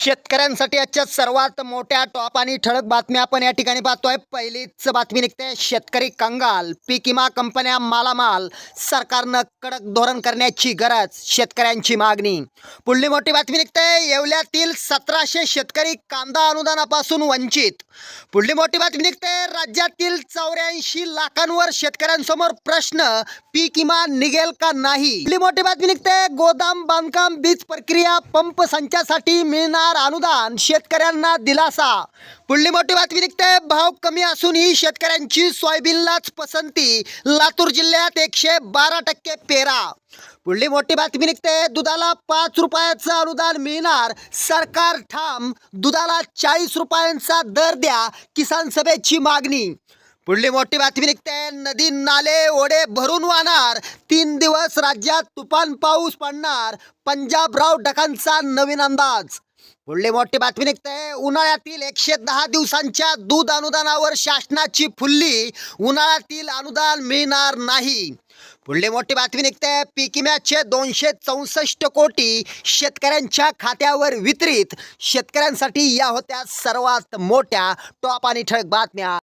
शेतकऱ्यांसाठी आजच्या सर्वात मोठ्या टॉप आणि ठळक बातम्या आपण या ठिकाणी पाहतोय. पहिलीच बातमी निघते. शेतकरी कंगाल. पीक विमा कंपन्या मालामाल. सरकारनं कडक धोरण करण्याची गरज शेतकऱ्यांची मागणी. पुढली मोठी बातमी निघते. येवल्यातील सतराशे शेतकरी कांदा अनुदानापासून वंचित. पुढली मोठी बातमी निघते. राज्यातील चौऱ्याऐंशी लाखांवर शेतकऱ्यांसमोर प्रश्न पीक विमा निघेल का नाही? पुढली मोठी बातमी निघते. गोदाम बांधकाम बीज प्रक्रिया पंप संचासाठी मिळणार अनुदान शेतकऱ्यांना दिलासा. पुढली मोठी बातमी निघते. भाव कमी असूनही शेतकऱ्यांची सोयाबीनलाच पसंती. लातूर जिल्ह्यात एकशे बारा टक्के पेरा. पुढली मोठी बातमी निघते? दुधाला पाच रुपयाचं अनुदान मिळणार. सरकार ठाम. दुधाला चाळीस रुपयांचा दर द्या. किसान सभेची मागणी. पुढली मोठी बातमी निघते. नदी नाले ओढे भरून वाहणार. तीन दिवस राज्यात तुफान पाऊस पडणार. पंजाबराव डकांचा नवीन अंदाज. पुढली मोठी बातमी निघते. उन्हाळ्यातील एकशे दहा दिवसांच्या दूध अनुदानावर शासनाची फुल्ली. उन्हाळ्यातील अनुदान मिळणार नाही. पुढली मोठी बातमी निघते. पीक विम्याचे दोनशे चौसष्ट कोटी शेतकऱ्यांच्या खात्यावर वितरित. शेतकऱ्यांसाठी या होत्या सर्वात मोठ्या टॉप आणि ठळक बातम्या.